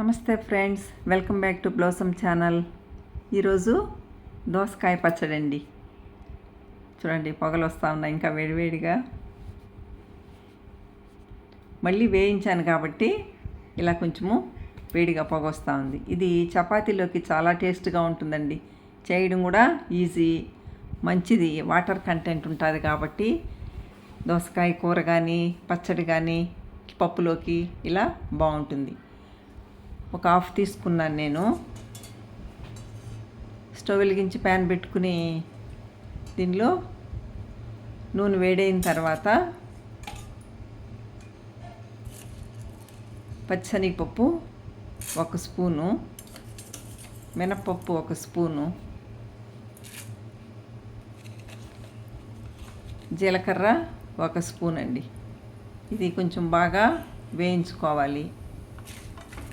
నమస్తే friends welcome back to Blossom channel. ఈరోజు దోసకాయ పచ్చడి అండి చూడండి పొగలు వస్తూ ఉన్నాయి ఇంకా వేడివేడిగా మళ్ళీ వేయించాను కాబట్టి ఇలా కొంచెము వేడిగా పొగ వస్తూ ఉంది. ఇది చపాతీలోకి చాలా టేస్ట్గా ఉంటుందండి. చేయడం కూడా ఈజీ మంచిది. వాటర్ కంటెంట్ ఉంటుంది కాబట్టి దోసకాయ కూర కానీ పచ్చడి కానీ పప్పులోకి ఇలా బాగుంటుంది. ఒక హాఫ్ తీసుకున్నాను నేను. స్టవ్ వెలిగించి ప్యాన్ పెట్టుకుని దీనిలో నూనె వేడైన తర్వాత పచ్చనిపప్పు ఒక స్పూను మినప్పప్పు ఒక స్పూను జీలకర్ర ఒక స్పూన్ అండి ఇది కొంచెం బాగా వేయించుకోవాలి.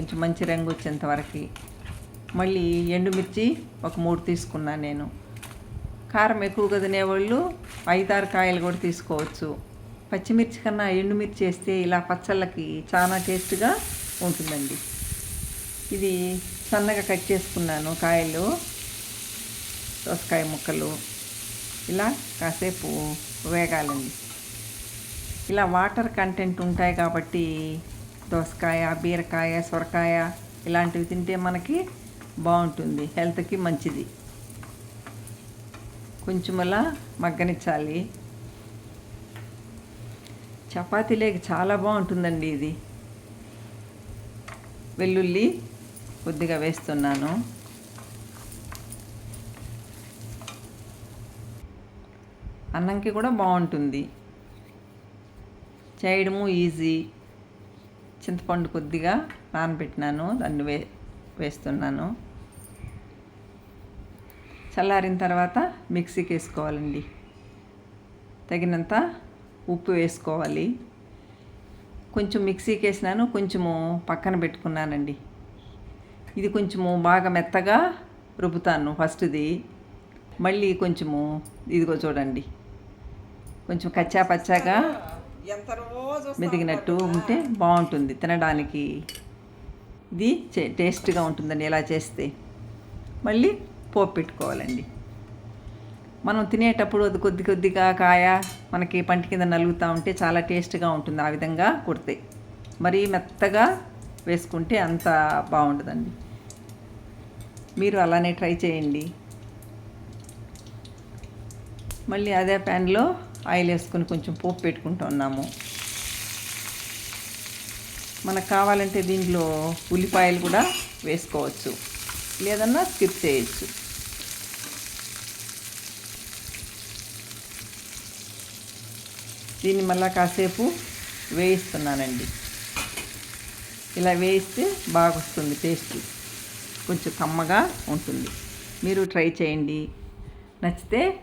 కొంచెం మంచి రంగు వచ్చేంత వరకు. మళ్ళీ ఎండుమిర్చి ఒక మూడు తీసుకున్నాను నేను. కారం ఎక్కువగా తినేవాళ్ళు ఐదారు కాయలు కూడా తీసుకోవచ్చు. పచ్చిమిర్చి కన్నా ఎండుమిర్చి వేస్తే ఇలా పచ్చళ్ళకి చాలా టేస్ట్గా ఉంటుందండి. ఇది సన్నగా కట్ చేసుకున్నాను కాయలు. దోసకాయ ముక్కలు. ఇలా కాసేపు వేగాలండి. ఇలా వాటర్ కంటెంట్ ఉంటాయి కాబట్టి దోసకాయ బీరకాయ సొరకాయ ఇలాంటివి తింటే మనకి బాగుంటుంది. హెల్త్కి మంచిది. కొంచెం అలా మగ్గనిచ్చాలి. చపాతీలేకి చాలా బాగుంటుందండి ఇది. వెల్లుల్లి కొద్దిగా వేస్తున్నాను. అన్నంకి కూడా బాగుంటుంది. చేయడము ఈజీ. చింతపండు కొద్దిగా నానబెట్టినాను దాన్ని వే వేస్తున్నాను. చల్లారిన తర్వాత మిక్సీకి వేసుకోవాలండి. తగినంత ఉప్పు వేసుకోవాలి. కొంచెం మిక్సీకి వేసినాను కొంచెము పక్కన పెట్టుకున్నానండి. ఇది కొంచెము బాగా మెత్తగా రుబ్బుతాను ఫస్ట్ది. మళ్ళీ కొంచెము ఇదిగో చూడండి. కొంచెం కచ్చా పచ్చాగా ఎంత రోజు మెదిగినట్టు ఉంటే బాగుంటుంది. తినడానికి ఇది టేస్ట్గా ఉంటుందండి ఇలా చేస్తే. మళ్ళీ పోపు పెట్టుకోవాలండి. మనం తినేటప్పుడు అది కొద్ది కొద్దిగా కాయ మనకి పంట కింద నలుగుతూ ఉంటే చాలా టేస్ట్గా ఉంటుంది. ఆ విధంగా కుడితే. మరీ మెత్తగా వేసుకుంటే అంత బాగుంటుందండి. మీరు అలానే ట్రై చేయండి. మళ్ళీ అదే ప్యాన్లో ఆయిల్ వేసుకొని కొంచెం పోపు పెట్టుకుంటున్నాము మనకు కావాలంటే దీంట్లో ఉల్లిపాయలు కూడా వేసుకోవచ్చు. లేదన్నా స్కిప్ చేయొచ్చు. దీన్ని మళ్ళీ కాసేపు వేయిస్తున్నానండి. ఇలా వేయిస్తే బాగా వస్తుంది టేస్ట్. కొంచెం కమ్మగా ఉంటుంది. మీరు ట్రై చేయండి. నచ్చితే